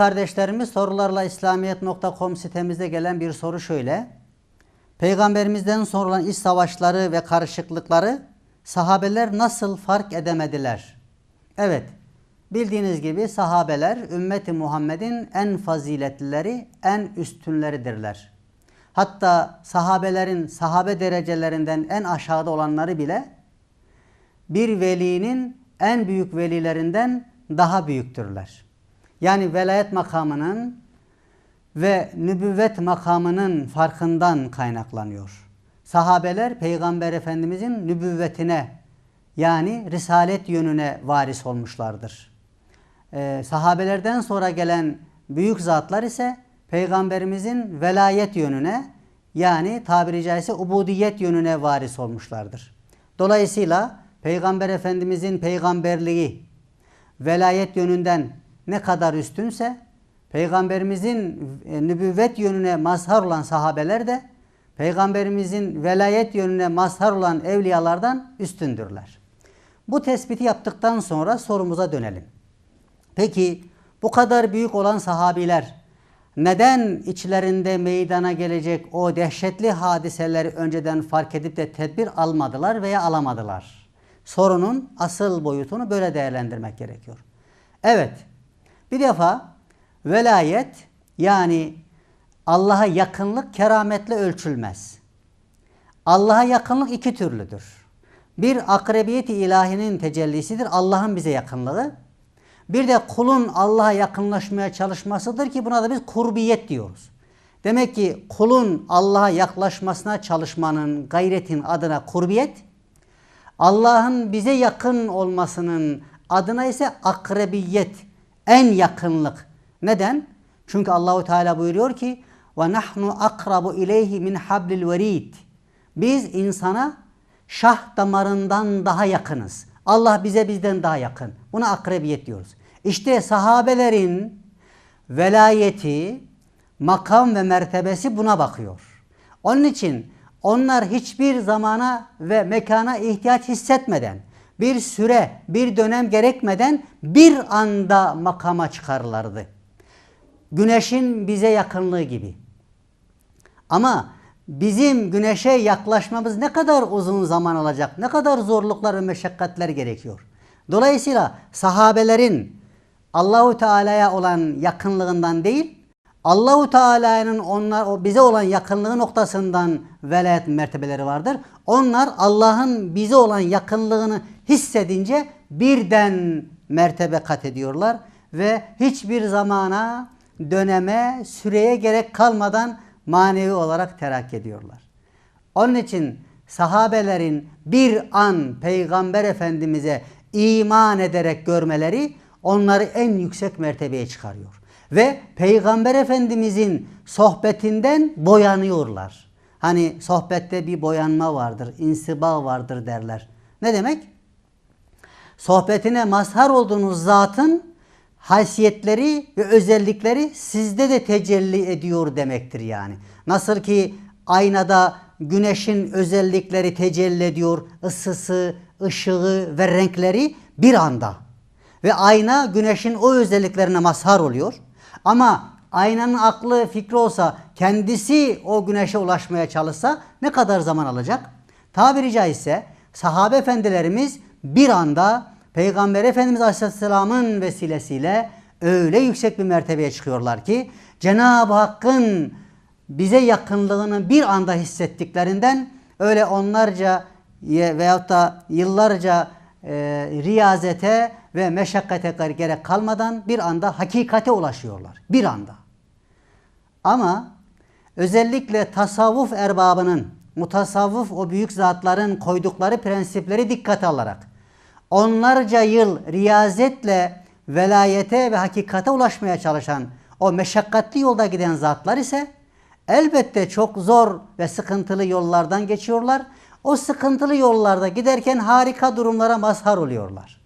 kardeşlerimiz sorularla İslamiyet.com sitemizde gelen bir soru şöyle. Peygamberimizden sonra olan iç savaşları ve karışıklıkları sahabeler nasıl fark edemediler? Evet, bildiğiniz gibi sahabeler ümmeti Muhammed'in en faziletlileri, en üstünleridirler. Hatta sahabelerin sahabe derecelerinden en aşağıda olanları bile bir velinin en büyük velilerinden daha büyüktürler. Yani velayet makamının ve nübüvvet makamının farkından kaynaklanıyor. Sahabeler Peygamber Efendimizin nübüvvetine yani risalet yönüne varis olmuşlardır. Ee, sahabelerden sonra gelen büyük zatlar ise Peygamberimizin velayet yönüne yani tabiri caizse ubudiyet yönüne varis olmuşlardır. Dolayısıyla Peygamber Efendimizin peygamberliği velayet yönünden ne kadar üstünse Peygamberimizin e, nübüvvet yönüne mazhar olan sahabeler de Peygamberimizin velayet yönüne mazhar olan evliyalardan üstündürler. Bu tespiti yaptıktan sonra sorumuza dönelim. Peki bu kadar büyük olan sahabiler neden içlerinde meydana gelecek o dehşetli hadiseleri önceden fark edip de tedbir almadılar veya alamadılar? Sorunun asıl boyutunu böyle değerlendirmek gerekiyor. Evet, bir defa velayet yani Allah'a yakınlık kerametle ölçülmez. Allah'a yakınlık iki türlüdür. Bir akrebiyet-i ilahinin tecellisidir. Allah'ın bize yakınlığı. Bir de kulun Allah'a yakınlaşmaya çalışmasıdır ki buna da biz kurbiyet diyoruz. Demek ki kulun Allah'a yaklaşmasına çalışmanın, gayretin adına kurbiyet, Allah'ın bize yakın olmasının adına ise akrebiyet, en yakınlık. Neden? Çünkü Allahu Teala buyuruyor ki ve nahnu akrabu ileyhi min hablil verid. Biz insana şah damarından daha yakınız. Allah bize bizden daha yakın. Buna akrebiyet diyoruz. İşte sahabelerin velayeti, makam ve mertebesi buna bakıyor. Onun için onlar hiçbir zamana ve mekana ihtiyaç hissetmeden, bir süre, bir dönem gerekmeden bir anda makama çıkarlardı. Güneşin bize yakınlığı gibi. Ama bizim güneşe yaklaşmamız ne kadar uzun zaman alacak, ne kadar zorluklar ve meşakkatler gerekiyor. Dolayısıyla sahabelerin Allahu Teala'ya olan yakınlığından değil, Allahu Teala'nın onlar o bize olan yakınlığı noktasından velayet mertebeleri vardır. Onlar Allah'ın bize olan yakınlığını hissedince birden mertebe kat ediyorlar ve hiçbir zamana, döneme, süreye gerek kalmadan manevi olarak terakki ediyorlar. Onun için sahabelerin bir an Peygamber Efendimiz'e iman ederek görmeleri onları en yüksek mertebeye çıkarıyor. Ve Peygamber Efendimiz'in sohbetinden boyanıyorlar. Hani sohbette bir boyanma vardır, insiba vardır derler. Ne demek? Sohbetine mazhar olduğunuz zatın haysiyetleri ve özellikleri sizde de tecelli ediyor demektir yani. Nasıl ki aynada güneşin özellikleri tecelli ediyor, ısısı, ışığı ve renkleri bir anda. Ve ayna güneşin o özelliklerine mazhar oluyor. Ama aynanın aklı fikri olsa kendisi o güneşe ulaşmaya çalışsa ne kadar zaman alacak? Tabiri caizse sahabe efendilerimiz bir anda Peygamber Efendimiz Aleyhisselam'ın vesilesiyle öyle yüksek bir mertebeye çıkıyorlar ki Cenab-ı Hakk'ın bize yakınlığını bir anda hissettiklerinden öyle onlarca veyahut da yıllarca e, riyazete ve meşakkate gerek kalmadan bir anda hakikate ulaşıyorlar. Bir anda. Ama özellikle tasavvuf erbabının, mutasavvuf o büyük zatların koydukları prensipleri dikkate alarak onlarca yıl riyazetle velayete ve hakikate ulaşmaya çalışan o meşakkatli yolda giden zatlar ise elbette çok zor ve sıkıntılı yollardan geçiyorlar. O sıkıntılı yollarda giderken harika durumlara mazhar oluyorlar.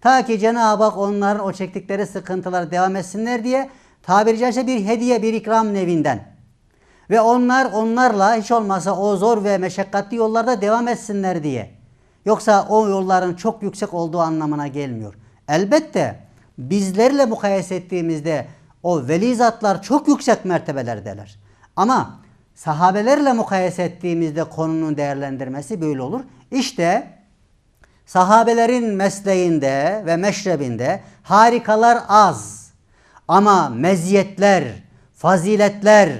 Ta ki Cenab-ı Hak onların o çektikleri sıkıntılar devam etsinler diye tabiri caizse bir hediye, bir ikram nevinden. Ve onlar onlarla hiç olmazsa o zor ve meşakkatli yollarda devam etsinler diye. Yoksa o yolların çok yüksek olduğu anlamına gelmiyor. Elbette bizlerle mukayese ettiğimizde O veli zatlar çok yüksek mertebelerdeler. Ama sahabelerle mukayese ettiğimizde konunun değerlendirmesi böyle olur. İşte sahabelerin mesleğinde ve meşrebinde harikalar az. Ama meziyetler, faziletler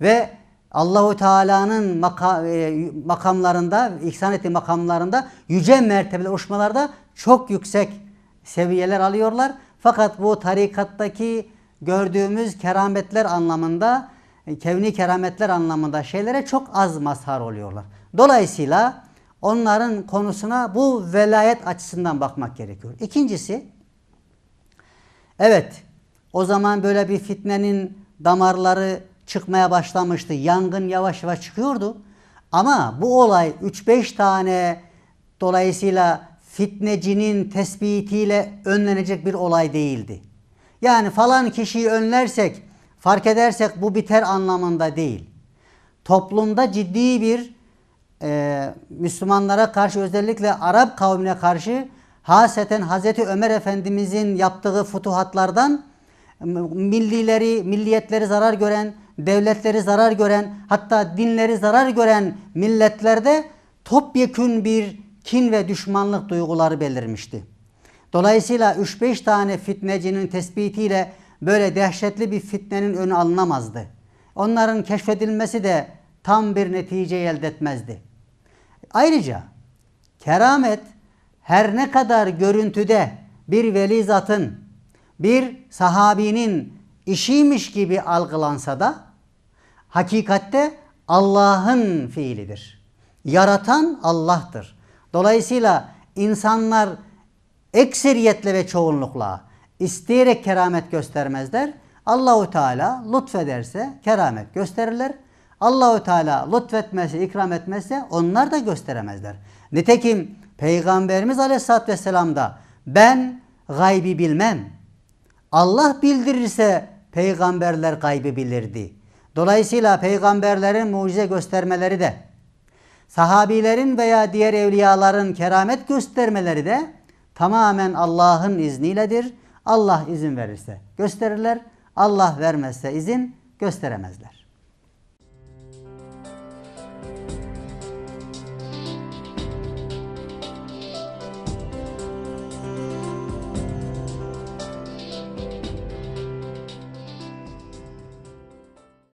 ve Allahu Teala'nın maka, e, makamlarında, ihsan ettiği makamlarında yüce mertebeli uçmalarda çok yüksek seviyeler alıyorlar. Fakat bu tarikattaki gördüğümüz kerametler anlamında, kevni kerametler anlamında şeylere çok az mazhar oluyorlar. Dolayısıyla onların konusuna bu velayet açısından bakmak gerekiyor. İkincisi, evet o zaman böyle bir fitnenin damarları çıkmaya başlamıştı. Yangın yavaş yavaş çıkıyordu. Ama bu olay 3-5 tane dolayısıyla fitnecinin tespitiyle önlenecek bir olay değildi. Yani falan kişiyi önlersek, fark edersek bu biter anlamında değil. Toplumda ciddi bir e, Müslümanlara karşı özellikle Arap kavmine karşı haseten Hazreti Ömer Efendimizin yaptığı futuhatlardan millileri, milliyetleri zarar gören, devletleri zarar gören, hatta dinleri zarar gören milletlerde topyekün bir kin ve düşmanlık duyguları belirmişti. Dolayısıyla 3-5 tane fitnecinin tespitiyle böyle dehşetli bir fitnenin önü alınamazdı. Onların keşfedilmesi de tam bir netice elde etmezdi. Ayrıca keramet her ne kadar görüntüde bir veli zatın, bir sahabinin işiymiş gibi algılansa da hakikatte Allah'ın fiilidir. Yaratan Allah'tır. Dolayısıyla insanlar ekseriyetle ve çoğunlukla isteyerek keramet göstermezler. Allahu Teala lütfederse keramet gösterirler. Allahu Teala lütfetmezse, ikram etmezse onlar da gösteremezler. Nitekim Peygamberimiz Aleyhisselatü Vesselam da ben gaybi bilmem. Allah bildirirse peygamberler gaybı bilirdi. Dolayısıyla peygamberlerin mucize göstermeleri de sahabilerin veya diğer evliyaların keramet göstermeleri de tamamen Allah'ın izniyledir. Allah izin verirse gösterirler, Allah vermezse izin gösteremezler.